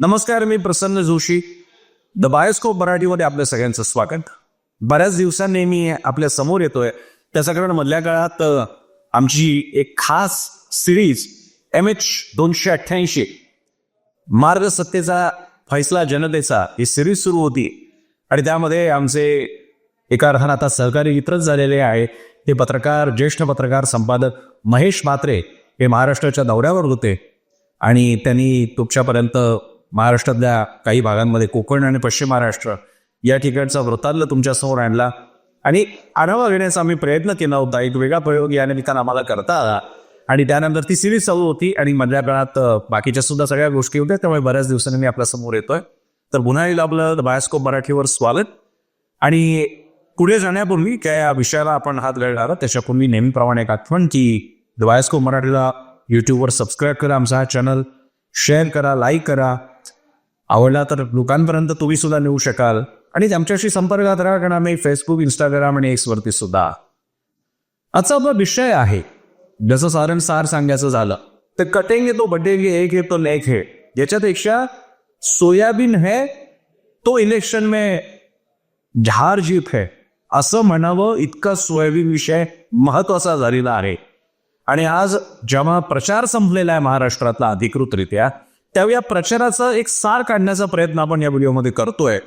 नमस्कार मी Prasanna Joshi. The bioscope मराठीमध्ये आपल्या सगळ्यांचं स्वागत. बऱ्याच दिवसांनी मी आपल्यासमोर येतोय. त्याचं कारण मधल्या काळात आमची एक खास सिरीज एम एच दोनशे अठ्ठ्याऐंशी मार्ग सत्तेचा फैसला जनतेचा ही सिरीज सुरू होती. आणि त्यामध्ये आमचे एका अर्थानं आता सहकारी मित्रच झालेले आहे. ते पत्रकार ज्येष्ठ पत्रकार संपादक महेश मात्रे हे महाराष्ट्राच्या दौऱ्यावर होते. आणि त्यांनी तुमच्यापर्यंत महाराष्ट्रातल्या काही भागांमध्ये कोकण आणि पश्चिम महाराष्ट्र या ठिकाणचा वृत्तांत तुमच्यासमोर आणला. आणि आढावा घेण्याचा आम्ही प्रयत्न केला होता. एक वेगळा प्रयोग या निमित्तानं आम्हाला करता आला. आणि त्यानंतर ती सिरीज चालू होती आणि मधल्या काळात बाकीच्या सुद्धा सगळ्या गोष्टी होत्या. त्यामुळे बऱ्याच दिवसांनी मी आपल्यासमोर येतोय. तर पुन्हा येईल आपलं बायोस्कोप मराठीवर स्वागत. आणि पुढे जाण्यापूर्वी काय या विषयाला आपण हात घालणार त्याच्यापूर्वी नेहमीप्रमाणे एक आठवण की द बायोस्कोप मराठीला यूट्यूबवर सबस्क्राईब करा आमचा हा चॅनल शेअर करा लाईक करा. आवडला तर लोकांपर्यंत तुम्ही सुद्धा नेऊ शकाल. आणि आमच्याशी संपर्कात राहा कारण आम्ही फेसबुक इंस्टाग्राम आणि एक्सवरती सुद्धा. आजचा आपला विषय आहे जसं सारण सार सांगायचं झालं तर कटेंगे तो बटेंगे एक हे तो लेख हे. याच्यापेक्षा सोयाबीन है तो इलेक्शन में झार जीप है. असं म्हणावं इतका सोयाबीन विषय महत्त्वाचा झालेला आहे. आणि आज जेव्हा प्रचार संपलेला आहे महाराष्ट्रातला अधिकृतरित्या त्यावेळी या प्रचाराचा एक सार काढण्याचा प्रयत्न आपण या व्हिडिओमध्ये करतोय.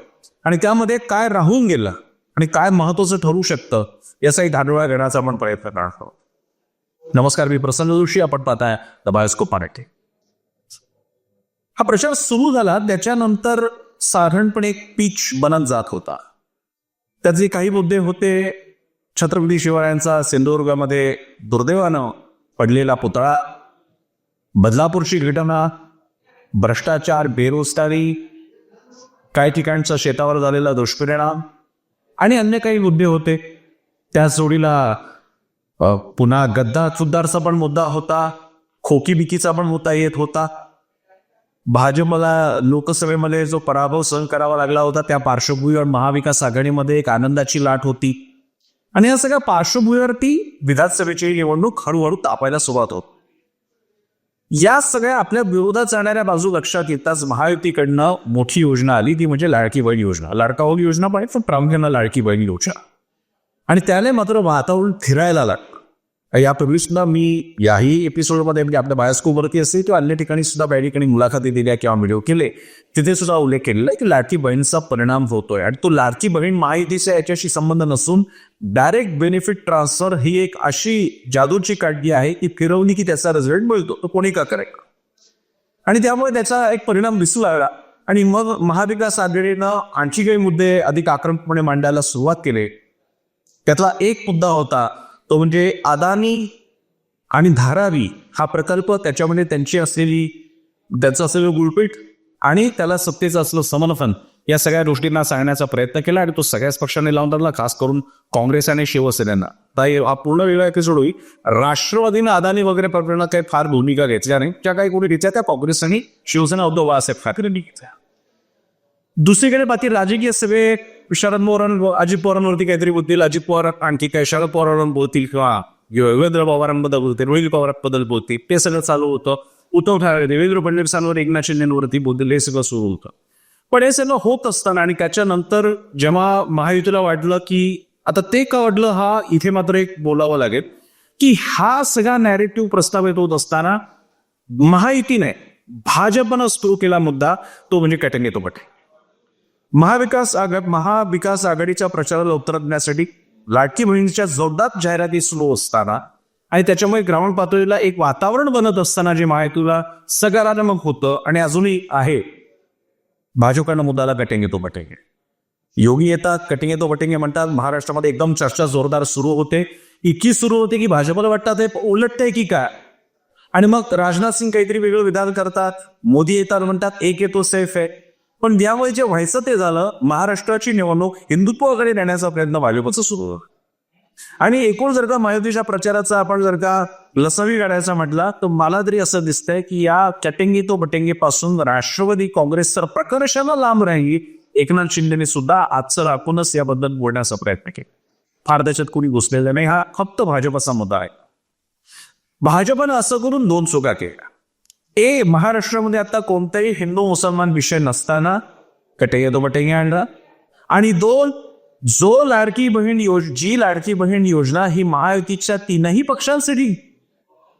आणि त्यामध्ये काय राहून गेलं आणि काय महत्वाचं ठरू शकतं याचाही एक धाडोळा घेण्याचा आपण प्रयत्न करणार आहोत. नमस्कार मी प्रसन्न जोशी. आपण पाहताय द बायोस्कोप मराठी. हा प्रचार सुरू झाला त्याच्यानंतर साधारणपणे एक पीच बनत जात होता. त्याचे काही मुद्दे होते छत्रपती शिवरायांचा सिंधुदुर्गामध्ये दुर्दैवानं पडलेला पुतळा बदलापूरची घटना भ्रष्टाचार बेरोजगारी काही ठिकाणचा शेतावर झालेला दुष्परिणाम आणि अन्य काही मुद्दे होते. त्या जोडीला पुन्हा गद्दा चुद्दारचा पण मुद्दा होता. खोकी बिकीचा पण मुद्दा येत होता. भाजपला लोकसभेमध्ये जो पराभव सहन करावा लागला होता त्या पार्श्वभूमीवर महाविकास आघाडीमध्ये एक आनंदाची लाट होती. आणि या सगळ्या पार्श्वभूमीवरती विधानसभेची निवडणूक हळूहळू तापायला सुरुवात होत. या सगळ्या आपल्या विरोधात जाणाऱ्या बाजू लक्षात येताच महायुतीकडनं मोठी योजना आली ती म्हणजे लाडकी बहीण योजना. लाडका होग योजना पण आहे, पण प्रामुख्यानं लाडकी बहीण योजना. आणि त्याने मात्र वातावरण फिरायला लागतं या सुद्धा मी याही एपिसोडमध्ये म्हणजे आपल्या बायोस्कोपवरती असेल किंवा अन्य ठिकाणी सुद्धा काही ठिकाणी मुलाखती दिल्या किंवा व्हिडिओ केले तिथे सुद्धा उल्लेख केलेला की लाडकी बहीणचा परिणाम होतोय. आणि तो लाडकी बहीण माहितीचा याच्याशी संबंध नसून डायरेक्ट बेनिफिट ट्रान्सफर ही एक अशी जादूची काढली आहे की फिरवली की त्याचा रिझल्ट मिळतो. तो कोणी का करेल? आणि त्यामुळे त्याचा एक परिणाम दिसू लागला. आणि मग महाविकास आघाडीनं आणखी काही मुद्दे अधिक आक्रमकपणे मांडायला सुरुवात केली. त्यातला एक मुद्दा होता तो म्हणजे अदानी आणि धारावी हा प्रकल्प त्याच्यामध्ये त्यांची असलेली त्याचं असलेलं गुळपीठ आणि त्याला सत्तेचं असलं समर्थन या सगळ्या गोष्टींना सांगण्याचा प्रयत्न केला आणि तो सगळ्याच पक्षांनी लावून धरला खास करून काँग्रेस आणि शिवसेनेना. हा पूर्ण वेगळा एपिसोड होईल. राष्ट्रवादीनं अदानी वगैरे प्रकरणात काही फार भूमिका घेतल्या नाही. ज्या काही कोणी घेतल्या त्या काँग्रेस आणि शिवसेना उद्धव बाळासाहेब ठाकरेंनी घेतल्या. दुसरीकडे बाकी राजकीय सगळे शरद पवारां अजित पवारांवरती काहीतरी बोलतील. अजित पवार आणखी काही शरद पवारांवर बोलतील किंवा योगेंद्र पवारांबद्दल बोलतील रोहित पवारांबद्दल बोलतील. ते सगळं चालू होतं. उद्धव ठाकरे देवेंद्र फडणवीसांवर एकनाथ शिंदेवरती बोलतील. हे सगळं सुरू होतं. पण हे सगळं होत असताना आणि त्याच्यानंतर जेव्हा महायुतीला वाटलं की आता ते का वाटलं? हा इथे मात्र एक बोलावं लागेल की हा सगळा नॅरेटिव्ह प्रस्तावित होत असताना महायुतीने भाजपनं सुरू केला मुद्दा तो म्हणजे कटंगे तो बटे महाविकास आघाड महाविकास आघाडीच्या प्रचाराला उत्तर देण्यासाठी लाडकी बहिणीच्या जोरदार जाहिराती सुरू असताना आणि त्याच्यामुळे ग्राउंड पातळीला एक वातावरण बनत असताना जे महायुतीला सकारात्मक होतं आणि अजूनही आहे. भाजपकडनं मुद्दाला कटेंगे तो बटेंगे. योगी येतात कटिंग तो बटेंगे म्हणतात. महाराष्ट्रामध्ये एकदम चर्चा जोरदार सुरू होते. इतकी सुरू होते की भाजपला वाटतात हे उलटतंय की काय? आणि मग राजनाथ सिंग काहीतरी वेगळं विधान करतात. मोदी येतात म्हणतात एक येतो सेफ आहे. पण यामुळे जे व्हायचं ते झालं महाराष्ट्राची निवडणूक हिंदुत्वाकडे नेण्याचा प्रयत्न भाजपचा सुरू. होता आणि एकूण जर का महायुतीच्या प्रचाराचा आपण जर का लसवी काढायचा म्हटला तर मला तरी असं दिसतंय की या चटेंगी तो बटेंगी पासून राष्ट्रवादी काँग्रेस तर प्रकर्षाला लांब राहील एकनाथ शिंदेने सुद्धा आजचं राखूनच याबद्दल बोलण्याचा प्रयत्न केला. फार त्याच्यात कोणी घुसलेलं नाही. हा फक्त भाजपचा मुद्दा आहे. भाजपनं असं करून दोन चुका केल्या. ए महाराष्ट्रामध्ये आता कोणताही हिंदू मुसलमान विषय नसताना कटेगे तो बटेगे आणला. आणि दोन जो लाडकी बहीण योज जी लाडकी बहीण योजना ही महायुतीच्या तीनही पक्षांसाठी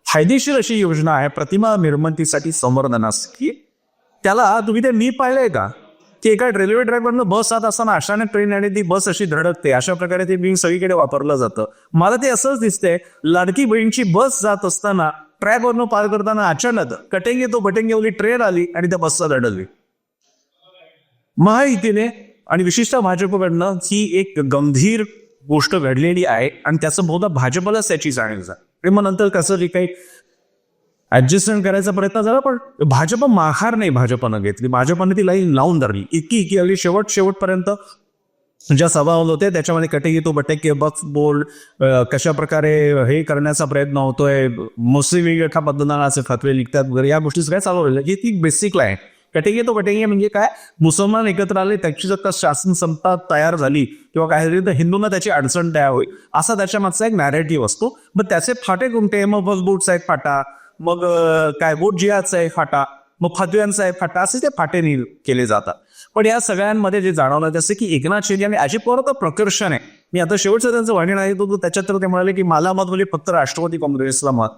फायदेशीर अशी योजना आहे प्रतिमा निर्मितीसाठी संवर्धनासाठी त्याला तुम्ही ते मी पाहिलंय का? की एका रेल्वे ड्रायव्हरनं बस जात असताना अशाने ट्रेन आणि ती बस अशी धडकते अशा प्रकारे ते बिंग सगळीकडे वापरलं जातं. मला ते असंच दिसतंय लाडकी बहीणची बस जात असताना ट्रॅकवरनं पार करताना अचानक कटेंगे तो बटेंगे ट्रेन आली आणि त्या बसचा धडकली महायुतीने आणि विशिष्ट भाजपकडनं ही एक गंभीर गोष्ट घडलेली आहे आणि त्याचं बहुधा भाजपलाच त्याची जाणीव झाली. मग नंतर कसं जे काही ऍडजस्टमेंट करायचा प्रयत्न झाला पण भाजप माघार नाही भाजपनं घेतली. भाजपने ती लाईन लावून धरली. इतकी इतकी अगदी शेवट शेवटपर्यंत ज्या सभा होत होते त्याच्यामध्ये कटेगी तो बटेके बक्स बोर्ड कशा प्रकारे हे करण्याचा प्रयत्न होतोय मुस्लिम एका असे फतवे लिखतात वगैरे या गोष्टी सगळ्या चालू राहिल्या. ही ती बेसिक लाईन कटेगे तो बटेगे म्हणजे काय? मुसलमान एकत्र आले त्याची जर का शासन संस्था तयार झाली किंवा काहीतरी तर हिंदूंना त्याची अडचण तयार होईल असा त्याच्या मागचा एक नॅरेटिव्ह असतो. मग त्याचे फाटे कोणते? मग बस बोटचा एक फाटा मग काय? बोट जियाचा एक फाटा. मग फतव्यांचा आहे फाटा असे ते फाटे नील केले जातात. पण या सगळ्यांमध्ये जे जाणवलं जसं की एकनाथ शिंदे आणि अजित पवार तर प्रकर्षण आहे मी आता शेवटचं त्यांचं वर्णन आहे तो त्याच्यात तर ते म्हणाले की मला मत म्हणजे फक्त राष्ट्रवादी काँग्रेसला मत.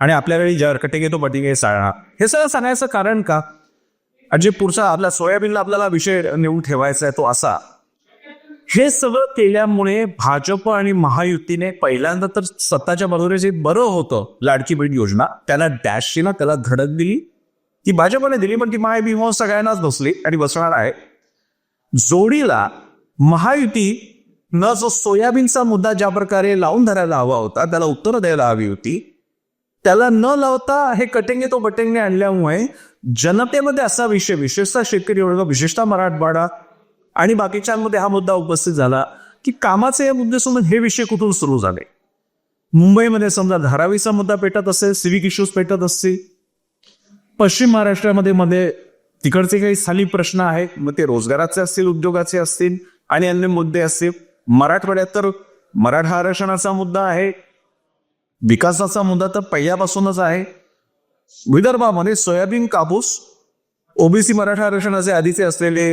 आणि आपल्याकडे जरकटे घेतो तो बटिगे साळा. हे सगळं सांगायचं कारण का? अजय पुढचा आपला सोयाबीनला आपल्याला विषय नेऊन ठेवायचा आहे तो असा. हे सगळं केल्यामुळे भाजप आणि महायुतीने पहिल्यांदा तर सत्ताच्या बाजूने जे बरं होतं लाडकी बहीण योजना. त्याला डॅशची ना त्याला धडक दिली. ती भाजपने दिली पण ती महाभिमोह सगळ्यांनाच बसली आणि बसणार आहे. जोडीला महायुती न जो सोयाबीनचा मुद्दा ज्या प्रकारे लावून धरायला हवा होता त्याला उत्तरं द्यायला हवी होती. त्याला न लावता हे कटेंगे तो बटेंगे आणल्यामुळे जनतेमध्ये असा विषय विशेषतः शेतकरी वर्ग विशेषतः मराठवाडा आणि बाकीच्यांमध्ये हा मुद्दा उपस्थित झाला की कामाचे हे मुद्दे हे विषय कुठून सुरू झाले? मुंबईमध्ये समजा धारावीचा मुद्दा पेटत असेल सिविक इश्यूज पेटत असतील पश्चिम महाराष्ट्रामध्ये मध्ये तिकडचे काही स्थानिक प्रश्न आहेत मग ते रोजगाराचे असतील उद्योगाचे असतील आणि अन्य मुद्दे असतील. मराठवाड्यात तर मराठा आरक्षणाचा मुद्दा आहे विकासाचा मुद्दा तर पहिल्यापासूनच आहे. विदर्भामध्ये सोयाबीन कापूस ओबीसी मराठा आरक्षणाचे आधीचे असलेले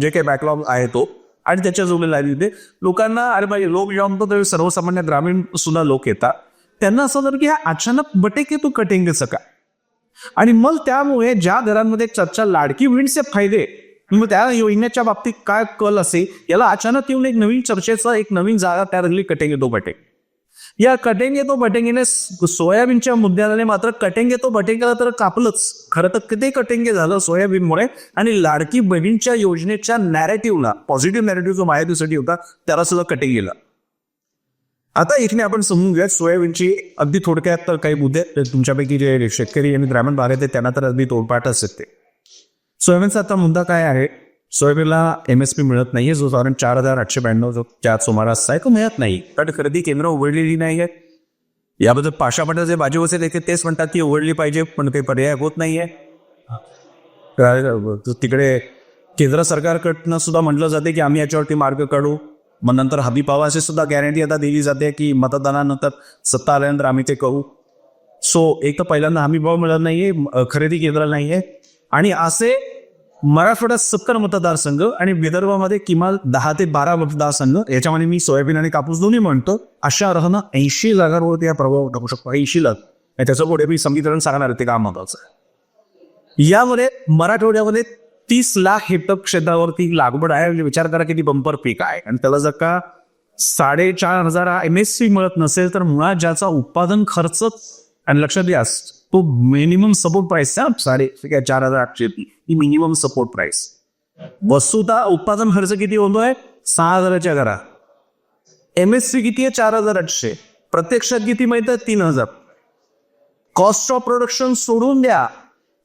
जे काही बॅकलॉग आहे तो आणि त्याच्या जोडलेला आहे लोकांना अरे म्हणजे लोक जेव्हा तर सर्वसामान्य ग्रामीण सुद्धा लोक येतात. त्यांना असं झालं की हा अचानक बटेक तू कटेंगेचं का? आणि मग त्यामुळे ज्या घरांमध्ये चर्चा लाडकी बहीणचे फायदे मग त्या योजनेच्या बाबतीत काय कल असे याला अचानक येऊन एक नवीन चर्चेचा एक नवीन जागा तयार झाली कटेंगे तो बटेंग या कटेंगे तो बटेंगेने सोयाबीनच्या मुद्द्याने मात्र कटेंगे तो बटेंगेला तर कापलंच. खरं तर किती कटेंगे झालं सोयाबीनमुळे? आणि लाडकी बहिणीच्या योजनेच्या नॅरेटिव्हला पॉझिटिव्ह नॅरेटिव्ह जो माहितीसाठी होता त्याला सुद्धा कटेंग गेला आता इथे आपण समजून घेऊया सोयाबीनची अगदी थोडक्यात तर काही मुद्दे आहेत. तुमच्यापैकी जे शेतकरी आणि ग्रामीण भाग आहेत त्यांना तर अगदी तोडपाठच येते ते. सोयाबीनचा आता मुद्दा काय आहे? सोयाबीनला एम एस पी मिळत नाहीये जो साधारण चार हजार आठशे ब्याण्णव जो त्या सुमारास आहे तो मिळत नाही. कारण खरेदी केंद्र उघडलेली नाही आहेत. याबद्दल पाशापाटा जे बाजू असेल तेच म्हणतात ती उघडली पाहिजे पण काही पर्याय होत नाहीये. काय- तिकडे केंद्र सरकारकडनं सुद्धा म्हटलं जाते की आम्ही याच्यावरती मार्ग काढू. मग नंतर हबी सुद्धा गॅरंटी आता दिली जाते की मतदानानंतर सत्ता आल्यानंतर आम्ही ते करू. सो एक तर पहिल्यांदा हमीभाव मिळत नाहीये खरेदी केंद्र नाहीये. आणि असे मराठवाड्यात सत्तर मतदारसंघ आणि विदर्भामध्ये किमान दहा ते बारा मतदारसंघ याच्यामध्ये मी सोयाबीन आणि कापूस दोन्ही म्हणतो अशा राहणं ऐंशी जागांवरती हा प्रभाव टाकू शकतो ऐंशी लाख. आणि त्याचं पुढे मी समीकरण सांगणार आहे ते काम महत्वाचं आहे. यामध्ये मराठवाड्यामध्ये तीस लाख हेक्टर क्षेत्रावरती लागवड आहे. म्हणजे विचार करा किती बंपर पीक आहे. आणि त्याला जर का साडेचार हजार एम एस सी मिळत नसेल तर मुळात ज्याचा उत्पादन खर्च आणि लक्षात घ्या तो मिनिमम सपोर्ट प्राइस आहे. साडे ठीक आहे, चार हजार आठशे ही मिनिमम सपोर्ट प्राइस वस्तुता उत्पादन खर्च किती होतोय सहा हजाराच्या घरा. एम एस सी किती आहे? चार हजार आठशे. प्रत्यक्षात किती माहीत आहे? तीन हजार. कॉस्ट ऑफ प्रोडक्शन सोडून द्या.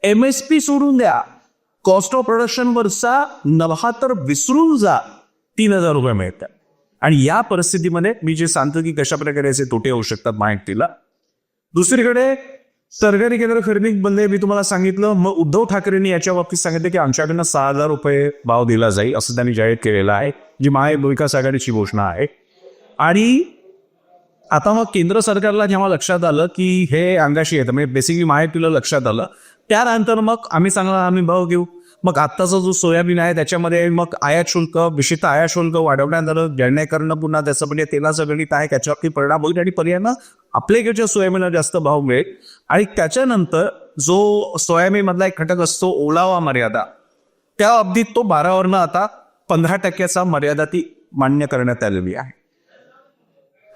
एम एस पी सोडून द्या. कॉस्ट ऑफ प्रोडक्शन वरचा नफा तर विसरून जा. तीन हजार रुपये मिळतात. आणि या परिस्थितीमध्ये मी जे सांगतो की कशा प्रकारे याचे तोटे होऊ शकतात माहितीला. दुसरीकडे सरकारी केंद्र खरेदी बंद मी तुम्हाला सांगितलं मग उद्धव ठाकरेंनी याच्या बाबतीत सांगितलं की आमच्याकडनं सहा हजार रुपये भाव दिला जाईल असं त्यांनी जाहीर केलेलं आहे जी महाविकास आघाडीची घोषणा आहे. आणि आता मग केंद्र सरकारला जेव्हा लक्षात आलं की हे अंगाशी येतं म्हणजे बेसिकली माहितीला लक्षात आलं त्यानंतर मग आम्ही चांगला आम्ही भाव घेऊ. मग आत्ताचा जो सोयाबीन आहे त्याच्यामध्ये मग आयात शुल्क विशिष्ट आयात शुल्क वाढवण्यात आलं जेणेकरून पुन्हा त्याचं म्हणजे तेलाचं गणित आहे त्याच्यावरती परिणाम होईल आणि पर्यायानं आपल्याकडच्या सोयाबीनला जास्त भाव मिळेल. आणि त्याच्यानंतर जो सोयाबीन मधला एक घटक असतो ओलावा मर्यादा. त्या अवधीत तो बारावरनं आता पंधरा टक्क्याचा मर्यादा ती मान्य करण्यात आलेली आहे.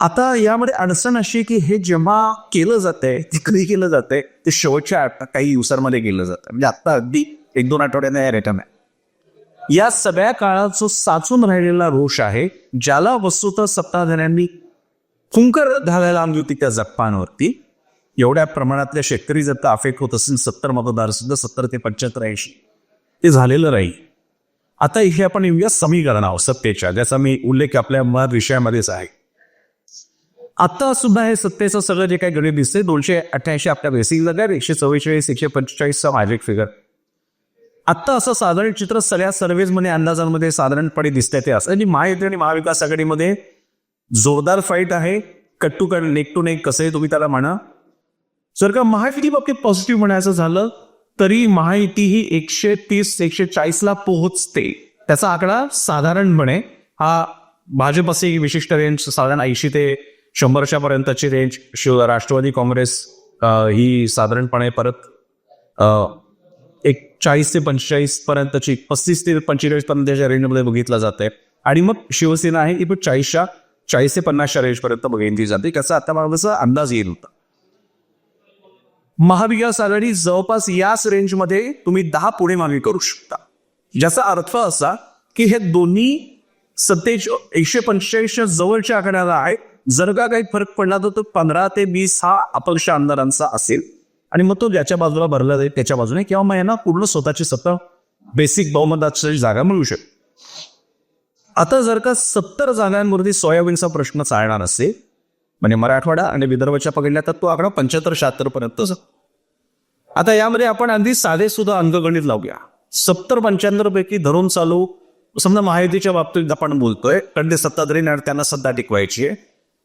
आता यामध्ये अडचण अशी आहे की हे जेव्हा केलं जातंय ते कधी केलं जातंय ते शेवटच्या आठ- काही दिवसांमध्ये केलं जातं म्हणजे आता अगदी एक दोन आठवड्याने रिटर्न आहे. या सगळ्या काळात जो साचून राहिलेला रोष आहे ज्याला वस्तुतः सत्ताधाऱ्यांनी फुंकर घालायला आणली होती त्या जप्पांवरती. एवढ्या प्रमाणातल्या शेतकरी जर का अफेक्ट होत असेल सत्तर मतदार सुद्धा सत्तर ते पंच्याहत्तर ऐंशी ते झालेलं राहील. आता इथे आपण येऊया समीकरणावर सत्तेच्या ज्याचा मी उल्लेख आपल्या मुळात विषयामध्येच आहे. आता सुद्धा हे सत्तेचं सगळं जे काही गणित दिसते दोनशे अठ्ठ्याऐंशी आपल्या बेसिक जागा एकशे चव्वेचाळीस एकशे पंचेचाळीसचा मॅजिक फिगर आत्ता असं साधारण चित्र सगळ्या सर्व्हेजमध्ये अंदाजांमध्ये साधारणपणे दिसतंय ते असं. आणि महायुती आणि महाविकास आघाडीमध्ये जोरदार फाईट आहे. Cut to cut neck to neck कसं तुम्ही त्याला म्हणा. जर का महायुती बाबतीत पॉझिटिव्ह म्हणायचं झालं तरी महायुती ही एकशे तीस एकशे चाळीसला पोहोचते. त्याचा आकडा साधारणपणे हा भाजप असे विशिष्ट रेंज साधारण ऐंशी ते शंभरच्या पर्यंतची रेंज शिव राष्ट्रवादी काँग्रेस ही साधारणपणे परत एक चाळीस ते पंचेचाळीस पर्यंतची पस्तीस ते पंचेचाळीस पर्यंतच्या रेंजमध्ये बघितलं जाते आणि मग शिवसेना आहे ती पण चाळीसच्या चाळीस ते पन्नासच्या रेंजपर्यंत बघितली जाते. कसं आता मागचा अंदाज येईल होता. महाविकास आघाडी जवळपास याच रेंजमध्ये तुम्ही दहा पुढे मागे करू शकता. ज्याचा अर्थ असा की हे दोन्ही सत्तेच एकशे पंचेचाळीसच्या जवळच्या आकड्याला आहे जर का काही फरक पडला तर तो पंधरा ते वीस हा अपक्ष आमदारांचा असेल. आणि मग तो ज्याच्या बाजूला भरला जाईल त्याच्या बाजूने किंवा मग यांना पूर्ण स्वतःची सत्ता बेसिक बहुमताची जागा मिळू शकते. आता जर का सत्तर जागांवरती सोयाबीनचा प्रश्न चालणार असेल म्हणजे मराठवाडा आणि विदर्भाच्या पकडल्या तर तो आकडा पंच्याहत्तर शहात्तर पर्यंत आता यामध्ये आपण अगदी साधे सुद्धा अंकगणित लावूया. सत्तर पंच्याहत्तर पैकी धरून चालू समजा महायुतीच्या बाबतीत आपण बोलतोय कारण ते सत्ताधारी त्यांना सत्ता टिकवायची आहे.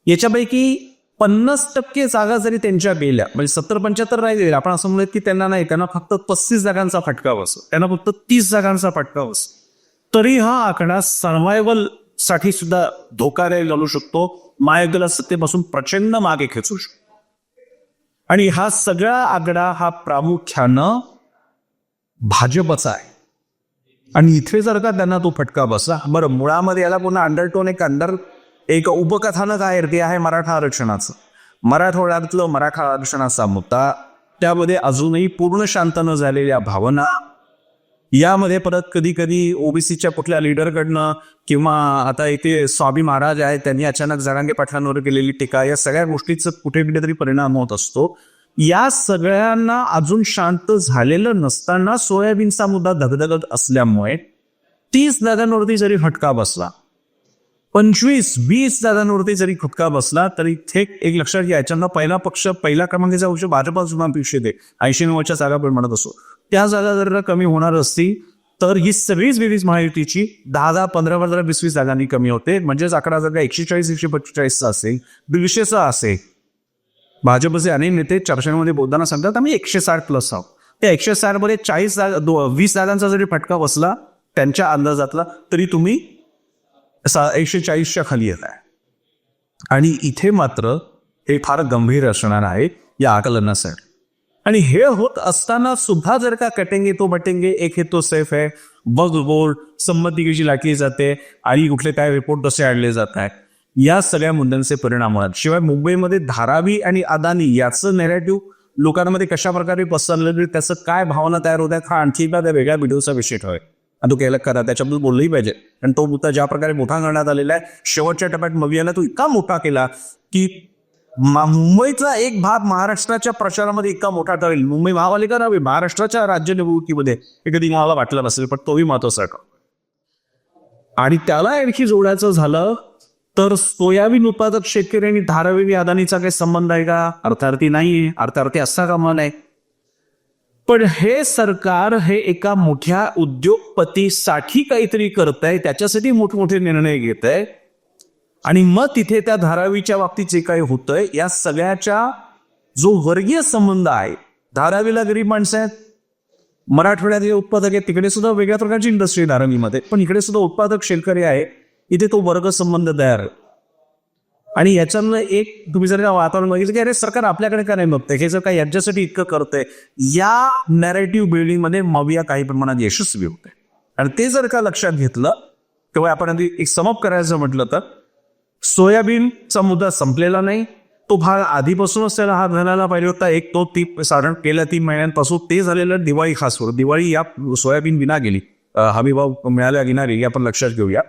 याच्यापैकी पन्नास टक्के जागा जरी त्यांच्या गेल्या म्हणजे सत्तर पंच्याहत्तर नाही गेल्या आपण असं म्हणूया की त्यांना नाही त्यांना फक्त पस्तीस जागांचा फटका बसो त्यांना फक्त तीस जागांचा फटका बसो तरी हा आकडा सर्व्हायवलसाठी सुद्धा धोकादायक घालू शकतो. महायुतीला सत्तेपासून प्रचंड मागे खेचू शकतो. आणि हा सगळा आकडा हा प्रामुख्यानं भाजपचा आहे. आणि इथे जर का त्यांना तो फटका बसला बरं मुळामध्ये याला पुन्हा अंडरटोन एक अंडर एक उपकथानक आहे ते आहे मराठा आरक्षणाचं. मराठवाड्यातलं मराठा आरक्षणाचा मुद्दा. त्यामध्ये अजूनही पूर्ण शांत न झालेल्या भावना. यामध्ये परत कधी कधी ओबीसीच्या कुठल्या लिडरकडनं किंवा आता इथे स्वामी महाराज आहेत त्यांनी अचानक जरांगे पाटलांवर केलेली टीका या सगळ्या गोष्टीचं कुठे कुठेतरी परिणाम होत असतो. या सगळ्यांना अजून शांत झालेलं नसताना सोयाबीनचा मुद्दा धगधगत असल्यामुळे तीस जागांवरती जरी फटका बसला पंचवीस वीस जागांवरती जरी खुटका बसला तरी थेट एक लक्षात घ्या याच्यानं पहिला पक्ष पहिला क्रमांकाचा पक्ष भाजपा जुना अपेक्षित आहे. ऐंशी नव्वदच्या जागा पण म्हणत असो. त्या जागा जर कमी होणार असतील तर ही सगळीच बेरीज महायुतीची दहा दहा पंधरा पंधरा वीस वीस जागांनी कमी होते. म्हणजेच आकडा जर का एकशे चाळीस एकशे पंचेचाळीसचा असेल दीडशेचा असेल भाजपचे अनेक नेते चर्चांमध्ये बोलताना सांगतात आम्ही एकशे साठ प्लस आहोत. त्या एकशे साठमध्ये चाळीस जागा वीस जागांचा जरी फटका बसला त्यांच्या अंदाजातला तरी तुम्ही सा एकशे चाळीसच्या खाली येत आहे. आणि इथे मात्र हे फार गंभीर असणार आहे या आकलनासाठी आणि हे होत असताना सुद्धा जर का कटेंगे तो बटेंगे एक हे तो सेफ आहे. बग बोर्ड संमती कशी लाटली जाते आणि कुठले काय रिपोर्ट कसे आणले जात आहेत. या सगळ्या मुद्द्यांचे परिणाम होतात शिवाय मुंबईमध्ये धारावी आणि अदानी याचं नेरेटिव्ह लोकांमध्ये कशा प्रकारे पसरलं त्याचं काय भावना तयार होत आहेत हा आणखी एकदा त्या वेगळ्या व्हिडिओचा विषय ठेवाय. आणि तो केला करा त्याच्याबद्दल बोललंही पाहिजे. आणि तो मुद्दा ज्या प्रकारे मोठा करण्यात आलेला आहे शेवटच्या टप्प्यात मवियाला तो इतका मोठा केला की मुंबईचा एक भाग महाराष्ट्राच्या प्रचारामध्ये इतका मोठा ठरेल. मुंबई महापालिका नव्हे महाराष्ट्राच्या राज्य निवडणुकीमध्ये हे कधी मला वाटलं नसेल पण तोही महत्त्वाचा का आणि त्याला आणखी जोडायचं झालं तर सोयाबीन उत्पादक शेतकरी आणि धारावी अदानीचा काही संबंध आहे का? अर्थार्थी नाहीये. अर्थार्थी असा कामा नाही पण हे सरकार हे एका मोठ्या उद्योगपतीसाठी काहीतरी करत आहे त्याच्यासाठी मोठमोठे निर्णय घेत आहे आणि मग तिथे त्या धारावीच्या बाबतीत जे काही होतंय या सगळ्याच्या जो वर्गीय संबंध आहे धारावीला गरीब माणसं आहेत. मराठवाड्यात जे उत्पादक आहेत तिकडे सुद्धा वेगळ्या प्रकारची इंडस्ट्री धारावीमध्ये. पण इकडे सुद्धा उत्पादक शेतकरी आहे. इथे तो वर्ग संबंध तयार आहे. आणि याच्यानं एक तुम्ही जर वातावरण बघितलं की अरे सरकार आपल्याकडे का नाही बघतंय? हे जर काय यांच्यासाठी इतकं करतंय या नॅरेटिव्ह बिल्डिंगमध्ये मविया काही प्रमाणात यशस्वी होते आणि ते जर का लक्षात घेतलं तेव्हा आपण आधी एक समप करायचं म्हटलं तर सोयाबीनचा मुद्दा संपलेला नाही तो भाग आधीपासूनच त्याला हात घालायला पाहिजे होता. एक तो ती साधारण गेल्या तीन महिन्यांपासून ते झालेलं दिवाळी खास दिवाळी या सोयाबीन विना गेली. हमीभाव मिळाल्या गेणारी हे आपण लक्षात घेऊया.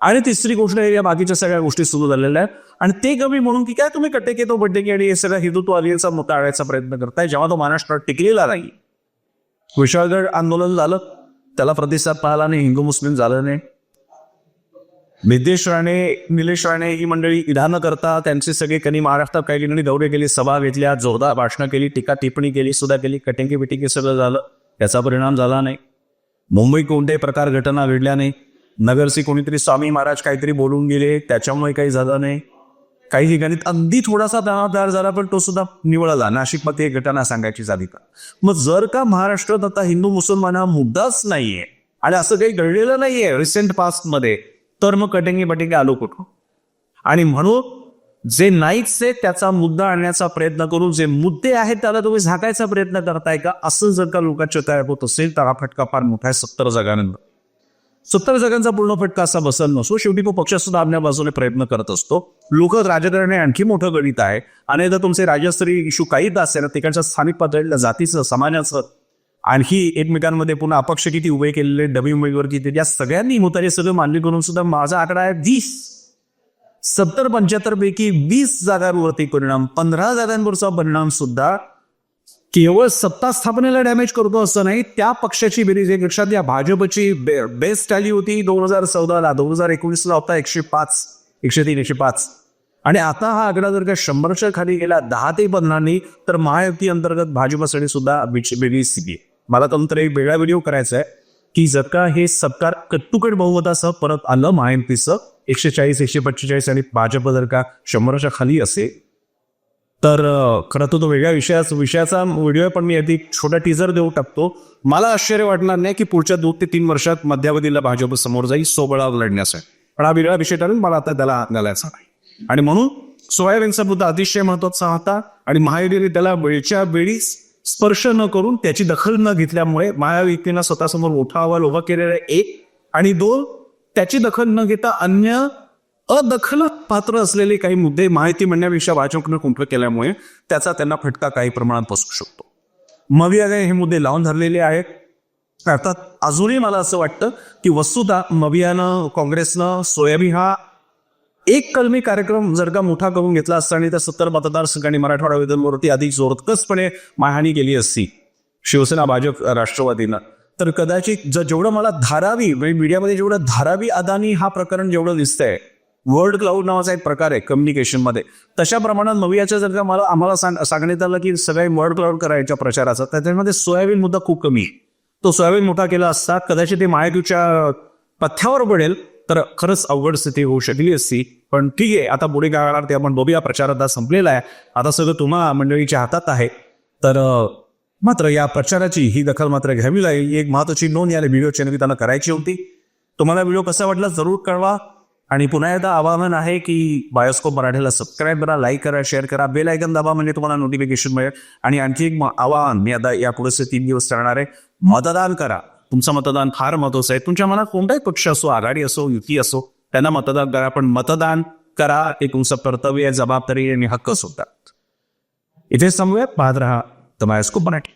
आणि तिसरी गोष्ट आहे या बाकीच्या सगळ्या गोष्टी सुरू झालेल्या आहेत. आणि ते कमी म्हणून की काय तुम्ही कट्टे तो बड्डे की आणि हे सगळ्या हिंदुत्व अलियनचा मुद्दा आणायचा प्रयत्न करताय जेव्हा तो महाराष्ट्रात टिकलेला नाही. विशाळगड आंदोलन झालं त्याला प्रतिसाद पाहिला नाही हिंदू मुस्लिम झालं नाही. नितेश राणे निलेश राणे ही मंडळी विधानं करता त्यांचे सगळे कनी महाराष्ट्रात काही ठिकाणी दौरे केले सभा घेतल्या जोरदार भाषणं केली टीका टिप्पणी केली सुद्धा केली कटिंगी बिटिंगी सगळं झालं. याचा परिणाम झाला नाही. मुंबई कोणत्याही प्रकार घटना घडल्या नाही. नगरचे कोणीतरी स्वामी महाराज काहीतरी बोलून गेले त्याच्यामुळे काही झालं नाही. काही ठिकाणी अगदी थोडासा तणावदार झाला पण तो सुद्धा निवळला. नाशिकमध्ये एक घटना सांगायची झाली का मग जर का महाराष्ट्रात आता हिंदू मुसलमान हा मुद्दाच नाहीये आणि असं काही घडलेलं नाहीये रिसेंट पास्टमध्ये तर मग कटिंगी बटिंगी आलो कुठं आणि म्हणून जे नाहीच आहे त्याचा मुद्दा आणण्याचा प्रयत्न करून जे मुद्दे आहेत त्याला तुम्ही झाकायचा प्रयत्न करताय का? असं जर का लोकांच्या तयार होत असेल तर हा फटका फार मोठा आहे सत्तर जगानंतर सत्तर जागांचा पूर्ण फटका असा बसल नसो. शेवटी तो पक्षसुद्धा आपल्या बाजूने प्रयत्न करत असतो. लोक राजकारण हे आणखी मोठं गणित आहे. अनेकदा तुमचे राज्यस्तरीय इश्यू काहीच असेल ना तिकडच्या स्थानिक पातळीला जातीचं समाजाचं आणखी एकमेकांमध्ये पुन्हा अपक्ष किती उभे केलेले डबी उमेदवार किती या सगळ्यांनी होता सगळं मान्य करून सुद्धा माझा आकडा आहे वीस. सत्तर पंच्याहत्तर पैकी वीस जागांवरती परिणाम पंधरा जागांवरचा परिणाम सुद्धा केवळ सत्ता स्थापनेला डॅमेज करतो असं नाही त्या पक्षाची बेरीज. एक लक्षात या भाजपची बे बेस्ट टॅली होती दोन हजार चौदाला दोन हजार एकोणीसला होता एकशे पाच एकशे तीन एकशे पाच. आणि आता हा आकडा जर का शंभरच्या खाली गेला दहा ते पंधरानी तर महायुती अंतर्गत भाजपसाठी सुद्धा वेगळी स्थिती आहे. मला तर एक वेगळा व्हिडिओ करायचा आहे की जर का हे सरकार कट्टुकट बहुमतासह परत आलं महायुतीचं एकशे चाळीस एकशे पंचेचाळीस आणि भाजप जर का शंभरच्या खाली असेल तर खरं तर तो वेगळ्या विषयाचा विषयाचा व्हिडिओ आहे पण मी आधी एक छोटा टीजर देऊ टाकतो. मला आश्चर्य वाटणार नाही की पुढच्या दोन ते तीन वर्षात मध्यावधीला भाजप समोर जाईल सोबळा लढण्यासाठी. पण हा वेगळा विषय ठरेल मला आता त्याला हात घालायचा नाही. आणि म्हणून सोयाबीनचा मुद्दा अतिशय महत्त्वाचा होता आणि महायुतीने त्याला वेळच्या वेळी स्पर्श न करून त्याची दखल न घेतल्यामुळे महायुतीनं स्वतःसमोर मोठा अहवाल उभा केलेला एक आणि दोन त्याची दखल न घेता अन्य अदखल पात्र असलेले काही मुद्दे माहिती म्हणण्यापेक्षा वाचकनं कुंठ केल्यामुळे त्याचा त्यांना फटका काही प्रमाणात बसू शकतो. मविया हे मुद्दे लावून धरलेले आहेत. अर्थात अजूनही मला असं वाटतं की वस्तुता मवियानं काँग्रेसनं सोयाबीन हा एक कलमी कार्यक्रम जर का मोठा करून घेतला असता आणि त्या सत्तर मतदारसंघांनी मराठवाडा विधानवरती अधिक जोरकसपणे माहानी केली असती शिवसेना भाजप राष्ट्रवादीनं तर कदाचित जेवढं मला धारावी म्हणजे मीडियामध्ये जेवढं धारावी अदानी हा प्रकरण जेवढं दिसतंय वर्ल्ड क्लाउड नावाचा एक प्रकार आहे कम्युनिकेशनमध्ये तशा प्रमाणात नवियाच्या जर का मला आम्हाला सांग सांगण्यात आलं की सगळे वर्ल्ड क्लाउड करायच्या प्रचाराचा त्याच्यामध्ये सोयाबीन मुद्दा खूप कमी आहे. तो सोयाबीन मोठा केला असता कदाचित ते मायाक्यूच्या पथ्यावर पडेल तर खरंच अवघड स्थिती होऊ शकली असती. पण ठीक आहे आता पुढे काय ते आपण बघूया. प्रचार आता संपलेला आहे. आता सगळं तुम्हा मंडळीच्या हातात आहे. तर मात्र या प्रचाराची ही दखल मात्र घ्यावी लागेल. ही एक महत्वाची नोंद या चॅनल त्यांना करायची होती. तुम्हाला व्हिडिओ कसा वाटला जरूर कळवा. आणि पुन्हा एकदा आवाहन आहे की बायोस्कोप मराठीला सबस्क्राईब करा लाईक करा शेअर करा. बेल आयकन दाबा म्हणजे तुम्हाला नोटिफिकेशन मिळेल. आणि आणखी एक आवाहन मी आता या पुढचे तीन दिवस करणार आहे. मतदान करा. तुमचं मतदान फार महत्वाचं आहे. तुमच्या मनात कोणताही पक्ष असो आघाडी असो युती असो त्यांना मतदान करा. पण मतदान करा. हे तुमचं कर्तव्य आहे जबाबदारी आणि हक्क सुद्धा. इथे समवेत पाहत राहा. तर बायोस्कोप मराठी